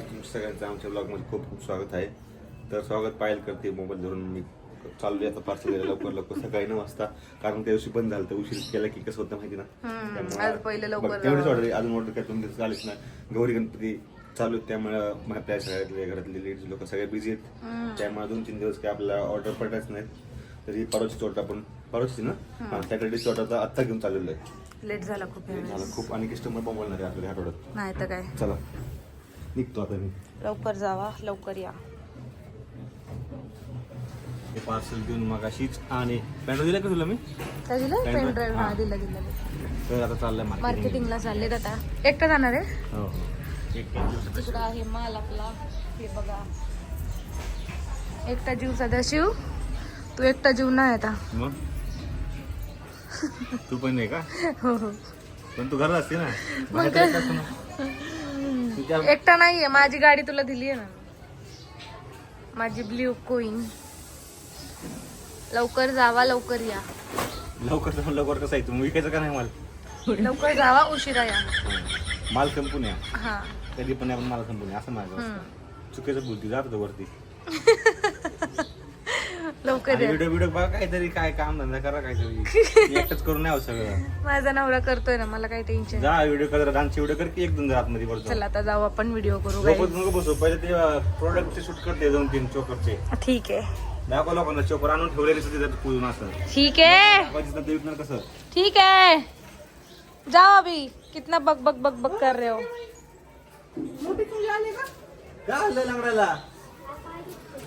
सगळ्यांचं आमच्या ब्लॉगमध्ये खूप खूप स्वागत आहे. तर स्वागत पायल करते मोबाईल धरून मी. चाललोय आता पार्सल लवकर लवकर. सकाळी नऊ वाजता. कारण त्या दिवशी बंद झालं तर उशीर केला की कसं होतं माहिती ना? तेवढीच ऑर्डर अजून ऑर्डर काय तुम्ही चालेच ना गौरी गणपती चालू आहेत त्यामुळं आपल्या सगळ्यातले घरातले लेडीज लोक सगळे बिझी आहेत. त्यामुळे दोन तीन दिवस काय आपल्याला ऑर्डर पडत नाहीत तरी परवाची चोट आपण परवाची ना? हा सॅटर्डे चोट आता आत्ता घेऊन चाललेलो आहे. लेट झाला खूप झालं यावेळेस. खूप. आणि कस्टमर पण बोलणार आहे आपल्या आठवड्यात. नाही तर काय. चला. निघतो आता मी. लवकर जावा लवकर या. हे पार्सल घेऊन मग अशीच आणि पॅन्ट दिलं का तुला मी? काय दिलं Pen पेन drive? ड्राईव्ह हा. दिलं दिलं दिलं. तर आता चाललंय मार्केटिंग मार्केटिंगला चाललेत आता. एकटा जाणार आहे? हो हो. एक तिकडं आहे माल आपला. हे बघा. एकटा जीव सध्या शिव. तू एकटा जीव नाही आता. मग? तू पण नाही का? हो हो. पण तू घरात असते ना. मग बाहेर काय? जायचं असतं ना. एकटा नाहीये माझी गाडी तुला दिली आहे ना. माझी ब्ल्यू कोईन लवकर जावा लवकर या. लवकर जाऊन लवकर कसं आहे? तू विकायचं का नाही माल? लवकर जावा उशिरा या. माल संपून या. हा. कधी पण आपण माल संपून या. असं माझं. चुकीचं बुद्धी जात वरती. लवकर या. व्हिडिओ व्हिडिओ बघा काहीतरी काय काम धंदा करा काहीतरी. एकटच करून होत सगळं माझा नवरा करतोय ना मला काही टेन्शन जा व्हिडिओ कर डान्सची व्हिडिओ कर की एक दोन आतमध्ये पडतो चला आता जाऊ आपण व्हिडिओ करू guys. नको बसू. पहिले ते प्रोडक्टचे शूट करते दोन तीन चोकरचे. ठीक आहे. दाखव लोकांना चोकर आणून ठेवलेले तिथे असं. ठीक है दाखवायचं तर ते विकणार कसं? ठीक है जाओ अभी कितना बक बक बक बक कर रहे हो. का हल्ला लंगडाला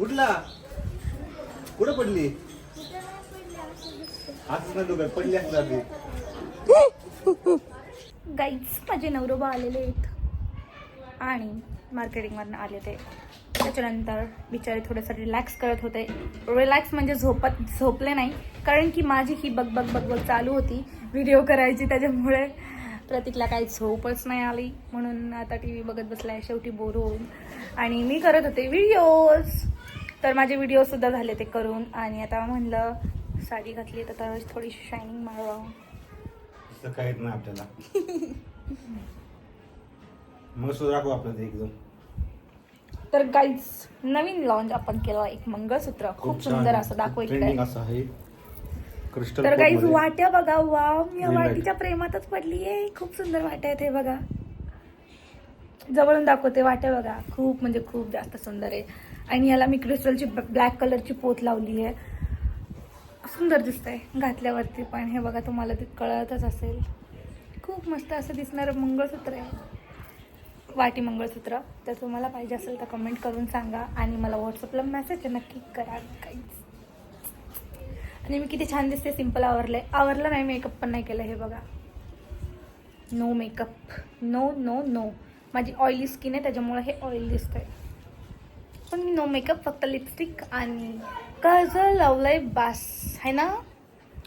उठला. कुठं पडली? असं ना पडली असणार ती. माझे नवरोबा आलेले आहेत. आणि मार्केटिंगमधनं आले ते. त्याच्यानंतर बिचारे थोडंसं रिलॅक्स करत होते. रिलॅक्स म्हणजे झोपत झोपले नाही. कारण की माझी ही बग बग बग बग चालू होती. व्हिडिओ करायची त्याच्यामुळे प्रतीकला काही झोपच नाही आली. म्हणून आता टी व्ही बघत बसलाय. शेवटी बोर होऊन. आणि मी करत होते व्हिडिओज तर माझे व्हिडिओसुद्धा झाले ते करून. आणि आता म्हणलं साडी घातली तर आता थोडी शायनिंग मारवा तसं काय येत नाही आपल्याला. मग सुद्धा दाखवू आपलं ते एकदम. तर गाईज नवीन लॉन्च आपण केलं एक मंगळसूत्र. खूप सुंदर असं दाखव ट्रेंडिंग इकडे. असं आहे. क्रिस्टल तर गाईज. वाट्या बघा वाव मी. वाटीच्या प्रेमातच पडलीये खूप सुंदर वाट्या आहेत हे बघा. जवळून दाखवते वाट्या बघा. खूप म्हणजे खूप जास्त सुंदर आहे. आणि याला मी क्रिस्टलची ब्लॅक कलरची पोत लावली आहे. सुंदर दिसतंय घातल्यावरती पण. हे बघा तुम्हाला ते कळतच असेल. खूप मस्त असं दिसणारं मंगळसूत्र आहे. वाटी मंगळसूत्र. तर तुम्हाला पाहिजे असेल तर कमेंट करून सांगा आणि मला व्हॉट्सअपला मेसेज नक्की करा काहीच आणि मी किती छान दिसते सिंपल आवरले आवरलं नाही मेकअप पण नाही केलं हे बघा. No makeup no no no माझी ऑइली स्किन आहे त्याच्यामुळे हे ऑइल दिसतंय. पण नो मेकअप फक्त लिपस्टिक आणि काजळ लावलंय बास है ना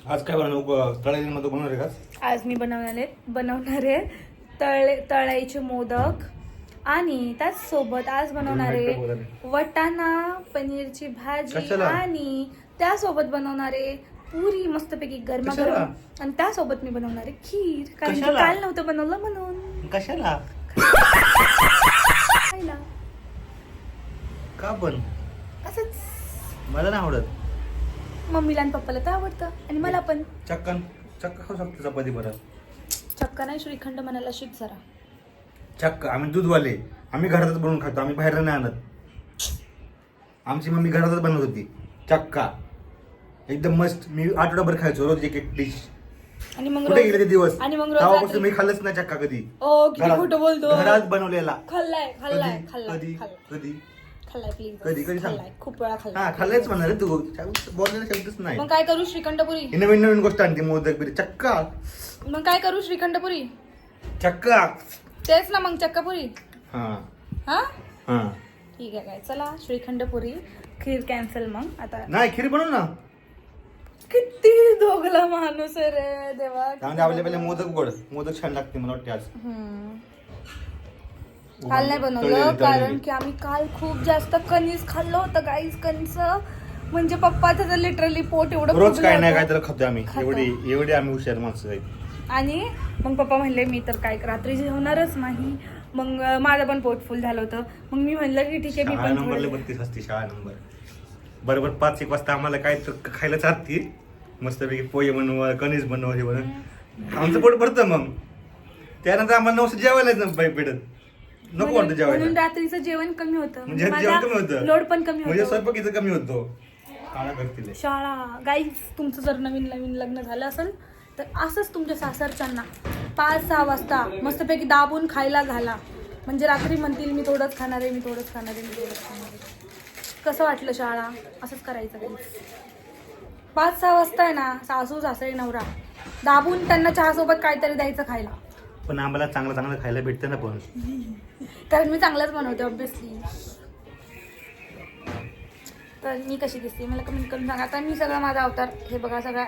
आज काय बनवणार आहे का आज मी बनवणारे बनवणारे तळे तळाईचे मोदक आणि त्याचसोबत आज बनवणारे वगैरे. वटाणा पनीरची भाजी? आणि त्यासोबत बनवणारे पुरी मस्तपैकी गरमागरम कशाला? आणि त्यासोबत मी बनवणारे खीर कारण? काल नव्हतं बनवलं म्हणून कशाला का पण असंच. मला नाही आवडत. मम्मीला आणि पप्पाला तर आवडतं. आणि मला पण. चक्कन चक्क खाऊ शकतो चपाती बरं. चक्का नाही श्रीखंड म्हणायला शिक जरा. चक्क आम्ही दूधवाले. आम्ही घरातच बनवून खातो आम्ही बाहेर नाही आणत. आमची मम्मी घरातच बनवत होती. चक्का. एकदम मस्त. मी आठवडाभर खायचो रोज एक एक डिश आणि मग कुठे गेले ते रोज दिवस? आणि मग रोज तेव्हापासून रात्री- मी खाल्लंच नाही चक्का कधी. ओ किती घरात- खोटं बोलतो. घरात बनवलेला. खाल्लाय खाल्लाय कधी? खाल्लाय कधी? खाल्लाय. कधी? खाल्लाय प्लीज कधी- कधी सांग. खाल्लाय खूप वेळा हा खाल्लाय रे तू. शब्दच नाही. मग काय करू श्रीखंडपुरी? ही नवीन नवीन गोष्ट आणते मोदक बिरी चक्का. मग काय करू श्रीखंडपुरी? चक्का. तेच ना मग चक्कापुरी. हा. हा? हा. ठीक आहे काय चला श्रीखंडपुरी. खीर कॅन्सल मग. आता नाही खीर बनव ना. किती दोघला माणूस आहे रे देवा. त्यामध्ये आपल्या पहिले मोदक गोड मोदक छान लागते मला वाटते आज. हम्म. काल नाही बनवलं. कारण की आम्ही काल खूप जास्त कणीस खाल्लं होतं गाईस कणीस म्हणजे पप्पाचं तर लिटरली पोट एवढं रोज काय नाही काय. तर खातो आम्ही. एवढी एवढी आम्ही हुशार माणसं आणि मग पप्पा म्हणले मी तर काय रात्री जेवणारच नाही. मग माझं पण पोट फुल झालं होतं. मग मी म्हणलं की ठीक आहे मी पण नंबरला थोडं- बत्तीस असते शाळा नंबर. बरोबर पाच एक वाजता आम्हाला काय तर खायला चालती मस्तपैकी पोहे बनवा कणीस बनवा हे बनव. आमचं पोट भरतं मग. त्यानंतर आम्हाला नऊ वाजता जेवायला भेटत नको वाटतं म्हणून जेवायला रात्रीचं जेवण कमी होतं. म्हणजे माझा जेवण कमी होतं. लोड पण कमी म्हणजे होतो. स्वयंपाकीचं कमी होतो. काळा करतील. शाळा. गाईज तुमचं जर नवीन नवीन लग्न झालं असेल तर असंच तुमच्या सासरच्यांना पाच सहा वाजता मस्तपैकी दाबून खायला घाला. म्हणजे रात्री म्हणतील मी थोडंच खाणार आहे मी थोडंच खाणार आहे मी थोडंच खाणार आहे. कसं वाटलं शाळा? असंच करायचं guys. पाच सहा वाजता आहे ना सासू सासरे नवरा दाबून त्यांना चहासोबत काहीतरी द्यायचं खायला. पण आम्हाला चांगलं चांगलं खायला भेटतं ना पण. कारण मी चांगलंच बनवते ऑब्विसली तर मी कशी दिसते मला कमेंट करून सांगा. आता मी सगळा माझा अवतार हे बघा सगळा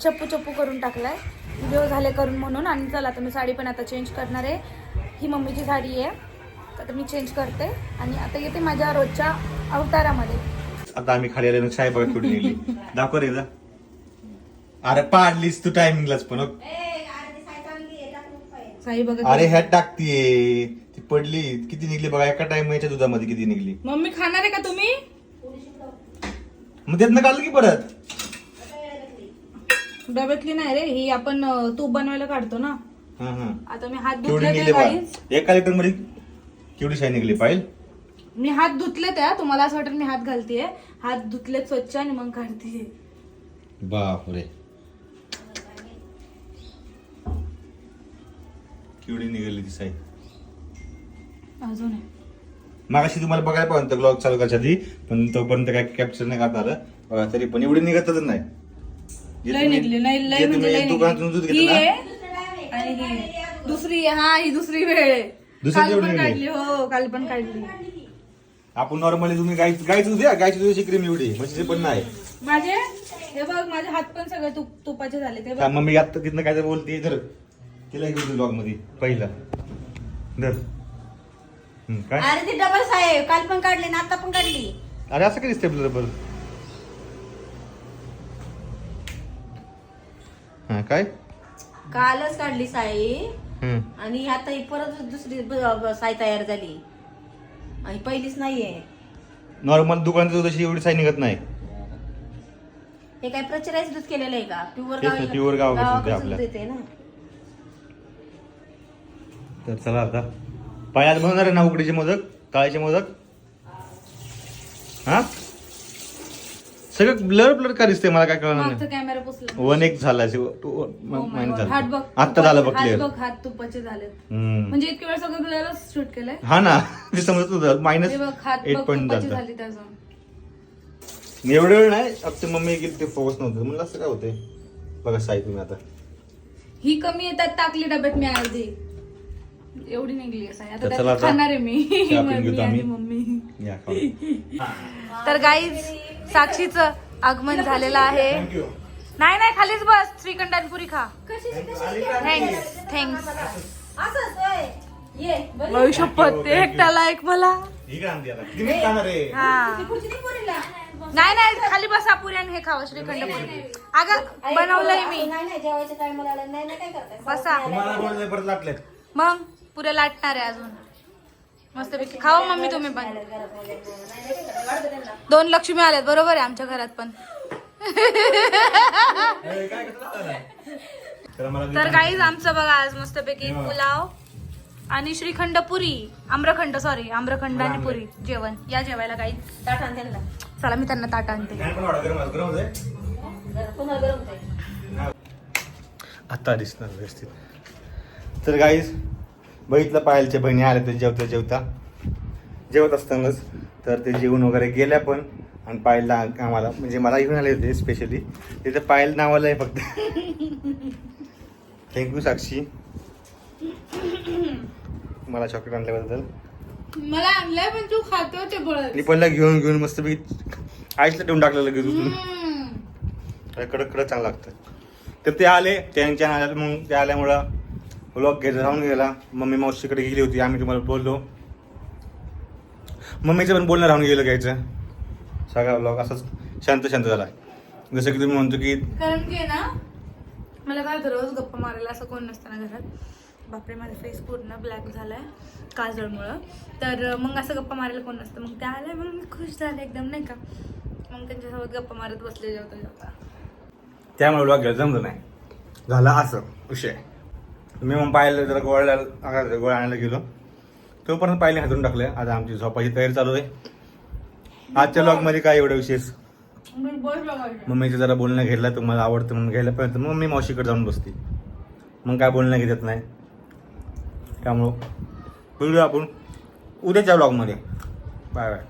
चप्पू चप्पू करून टाकलाय. व्हिडिओ झाले करून म्हणून आणि चला आता मी साडी पण आता चेंज करणार आहे. ही मम्मीची साडी आहे. तर आता मी चेंज करते आणि आता येते माझ्या रोजच्या अवतारामध्ये. आता आम्ही खाली आले साहेब बघा कुठे निघली दाखव रे जा. अरे पाडलीस तू टायमिंगलाच पण हो. साई बघा अरे ह्यात टाकतीये. ती पडली. किती निघली बघा एका टाइम याच्या दुधामध्ये किती निघली. मम्मी खाणार आहे का तुम्ही? मग त्यातनं काढलं की परत? डब्यातली नाही रे ही आपण अं, तूप बनवायला काढतो ना. हा हा. आता मी हात केवढी धुतले निघली ते बघा गाईज एका लिटरमध्ये केवढी शाई निघली पाहिजे मी हात धुतले त्या तुम्हाला असं वाटेल मी हात घालतेय. हात धुतले स्वच्छ आणि मग काढते बापरे. केवढी निघाली ती साई. अजून आहे. मागाशी तुम्हाला बघायला पाहिजे ब्लॉग चालू करायच्या आधी पण तोपर्यंत काय कॅप्चर नाही करता आलं. बघा तरी पण एवढी निघतच नाही. जे लय तुम्ही- निघली लय लय जे म्हणजे तुम्ही लय एक दुकानातून दूध निघली. ही घेतलं आहे ना आणि ही आहे. दुसरी आहे. हा ही दुसरी वेळ आहे. दुसरी काल एवढी पण निघली. काढली हो काल पण काढली. आपण नॉर्मली तुम्ही गाय गायचं दूध द्या गायच्या दुधाची क्रीम एवढी म्हशीचे पण नाही. माझे हे बघ माझे हात पण सगळे तुप तुपाचे झाले. ते बघ. मम्मी आता तिथनं काय तर बोलते तर. तिला घेऊन ब्लॉगमध्ये पहिला. धर. हम्म, काय? अरे ती डबल साहेब काल पण काढली ना आता पण काढली. अरे असं काय दिसतंय आपल्याला बरं. हा काय? कालच काढली साई. हम्म. आणि आता ही परत दुसरी ब- ब- साई तयार झाली. आणि पहिलीच नाहीये. नॉर्मल दुकानचं दुधाची एवढी साई निघत नाही. हे काय प्रचराईज दूध केलेलं आहे का? प्युअर तेच ना, pure गावाकडचं दूध आहे आपलं. देते ना. तर चला आता. पायात बनवणार आहे ना उकडीचे मोदक ताळ्याचे मोदक? हा? सगळं ब्लर ब्लर का दिसते मला काय कळणार नाही. कॅमेरा पुसला. वन एक झाला Oh. हात झालं. बघ झालं हात हात तुपाचे म्हणजे इतके वेळ सगळं ब्लरच शूट केलंय. हा ना. ते समजत होतं. मायनस हात एट पॉईंट झालं एवढं वेळ नाही अब ते मम्मी गेली ते फोकस नव्हतं. म्हणलं असं काय होतंय? बघा साई तुम्ही आता. ही कमी येतात टाकली डब्यात मी अर्धी. एवढी निघली आहे. आता आता खाणार आहे मी. आणि. मम्मी. या खाऊ. तर गाईज साक्षीचं आगमन झालेलं आहे. नाही नाही खालीच बस. श्रीखंड आणि पुरी खा. थँक्स थँक्स असंच होय. ये बरं. भाऊ शपथ ते एक त्याला एक मला. ही? हा. नाही पोरीला. नाही नाही खाली बसा पुरी आणि हे खावं श्रीखंड पुरी. अगं बनवलंय मी. नाही नाही जेवायच्या टायमाला आलं. नाही नाही काय करताय? बसा. मग? पुऱ्या लाटणार आहे अजून. मस्तपैकी खावा मम्मी तुम्ही पण. दोन लक्ष्मी आल्यात बरोबर आहे आमच्या घरात पण. तर काहीच आमचं बघा आज मस्तपैकी पुलाव आणि श्रीखंड पुरी आम्रखंड सॉरी आम्रखंड आणि पुरी जेवण. या जेवायला काही ताट आण त्यांना चला मी त्यांना ताट आणते. आता दिसणार व्यवस्थित. तर गाईज बघितलं पायलच्या बहिणी आल्या तर जेवता जेवता. जेवत असतानाच तर ते जेवण वगैरे गेल्या पण आणि पायलला आम्हाला. म्हणजे मला घेऊन आले होते स्पेशली तिथे पायल नावाला आहे फक्त थँक्यू साक्षी. मला चॉकलेट आणल्याबद्दल. मला आणलंय पण तू खातो ते मी पहिला घेऊन घेऊन मस्त आईसला ठेवून टाकलेलं लगेच उचलून. कडक कडक चांगलं लागतं. तर ते आले त्यांच्या आल्या मग ते आल्यामुळं व्लॉग घ्यायचा राहून गेला. मम्मी मावशीकडे गेली होती. आम्ही तुम्हाला बोललो. मम्मीचं पण बोलणं राहून गेलं घ्यायचं. सगळा व्लॉग असाच शांत शांत झाला. जसं की तुम्ही म्हणतो की कारण की ना मला काय होतं रोज गप्पा मारायला असं कोण नसतं ना घरात. बापरे माझा फेस पूर्ण ब्लॅक झालाय काजळमुळं. तर मग असं गप्पा मारायला कोण नसतं. मग त्या आल्या म्हणून मी खुश झाले एकदम नाही का? मग त्यांच्यासोबत गप्पा मारत बसले जेवता जेवता त्यामुळे ब्लॉग घ्यायला जमलं नाही. झालं असं विषय. मी मग पाहिलं जरा गोळ्याला गोळ्या आणायला गेलो. तोपर्यंत पाहिले हातून टाकले आता आमची झोपाची तयारी चालू आहे. आजच्या ब्लॉगमध्ये काय एवढं विशेष? मम्मीचं जरा बोलणं घ्यायला तुम्हाला आवडतं म्हणून घ्यायला पाहिजे मग मी मावशीकडे जाऊन बसते. मग काय बोलणं घेत नाही. त्यामुळं बोलूया आपण. उद्याच्या ब्लॉगमध्ये बाय बाय